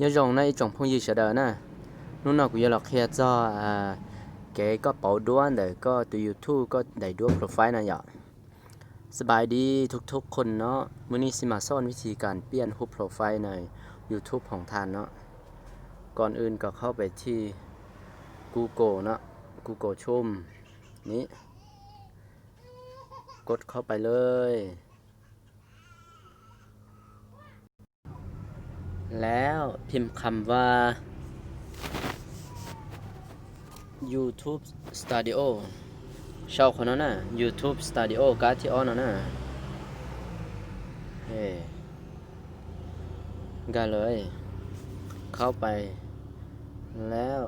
nhớ rồng này trồng phong gì sợ đời nè lúc nào cũng giờ là khi cho à cái có bảo đua để có từ YouTube ก็ได้ดู profile นะอย่าสบายดีทุกๆคนเนาะมื้อนี้สิมาสอนวิธีการเปลี่ยนรูปโปรไฟล์ใน YouTube ของท่านเนาะก่อนอื่นก็เข้าไปที่ Google เนาะ Google Chrome นี้ กดเข้าไปเลย แล้วพิมพ์คำว่า YouTube Studio ชอบคนนั้นน่ะ YouTube Studio การ์ดที่ออนน่ะเฮ้กันเลย เข้าไป แล้ว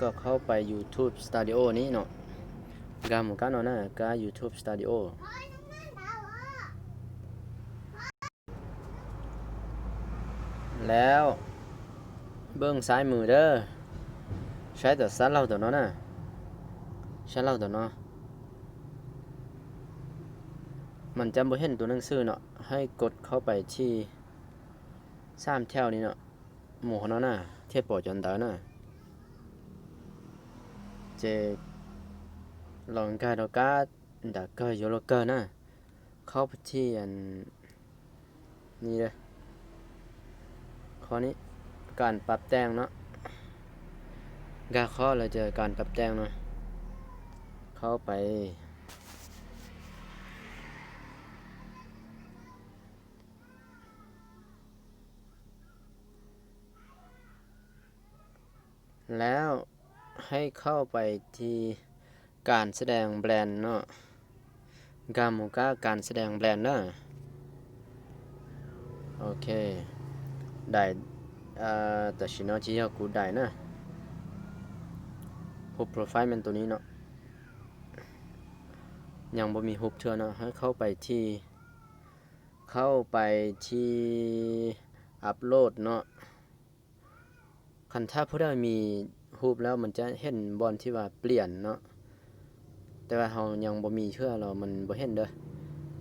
ก็เข้าไป YouTube Studio นี้เนาะกาหมูกันเนาะนะกา YouTube Studio แล้ว เบื้องซ้ายมือเด้อใช้แต่ซัดเราตัวนาะนะใช้เราตัวนาะมันจะบ่เห็นตัวหนังสือเนาะให้กดเข้าไปที่สามแถวนี้เนาะหมู่ของนาะนะเทียบปอจนตานาะเจลองกาดอกาดักก็โยโลเกอร์นะเข้าไปที่อันนี่เลย ข้อนี้การปรับแต่งเนาะกาข้อเราเจอการปรับแต่งเนาะเข้าไป แล้วให้เข้าไปที่การแสดงแบรนด์เนาะกาโมกาการแสดงแบรนด์เนาะโอเค ได้อ่าแต่ชิโนจิยากูได้นะฮุบโปรไฟล์มันตัวนี้เนาะยังบ่มีฮุบเทื่อเนาะให้เข้าไปที่ เข้าไปที่อัปโหลดเนาะคันถ้าผู้ใดมีรูปแล้วมันจะเห็นบอลที่ว่าเปลี่ยนเนาะแต่ว่าเรายังบ่มีเทื่อเรามันบ่เห็นเด้อ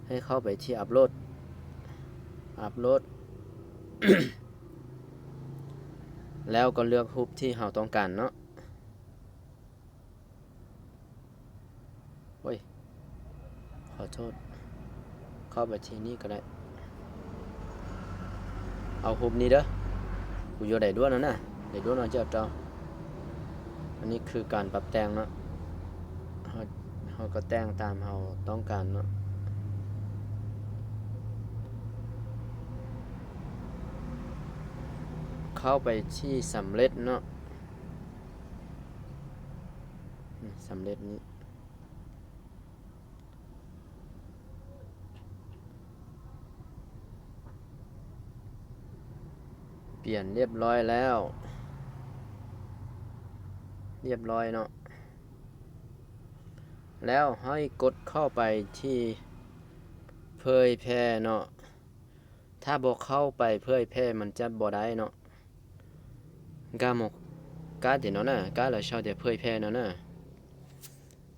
ให้เข้าไปที่อัปโหลดอัปโหลด แล้วก็เลือกรูปที่เราต้องการเนาะโอ้ย ขอโทษ เข้าไปที่นี่ก็ได้ เอารูปนี้เด้อกูอยู่ได้ด้วยนะนะได้ด้วยนะเจ้าเจ้าอันนี้คือการปรับแต่งเนาะเราเราก็แต่งตามเราต้องการเนาะ เข้าไปที่สำเร็จเนาะสำเร็จนี้เปลี่ยนเรียบร้อยแล้ว เรียบร้อยเนาะแล้วให้กดเข้าไปที่เผยแพร่เนาะถ้าบอกเข้าไปเผยแพร่มันจะบ่ได้เนาะ กาหมกกาเดี๋ยวนะนะกาเราชอบเดี๋ยวเผยแพร่นะนะ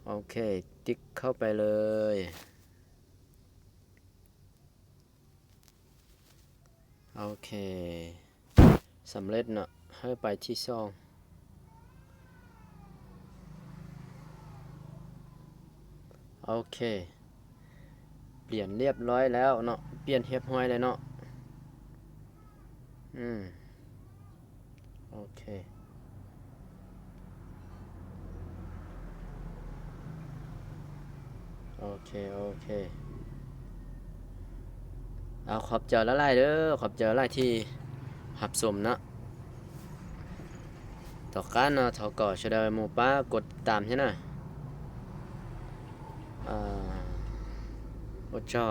โอเค ติ๊กเข้าไปเลย โอเคสำเร็จเนาะให้ไปที่ซองโอเค เปลี่ยนเรียบร้อยแล้วเนาะ เปลี่ยนเรียบร้อยเลยเนาะ อืม อเค โอเค โอเค เอาขอบเจอแล้วไล่เด้อขอบเจอไล่ที่หับสมนะต่อการเนาะทอก่อชดาหมูป้ากดตามใช่ไหมอ่าโอจ้า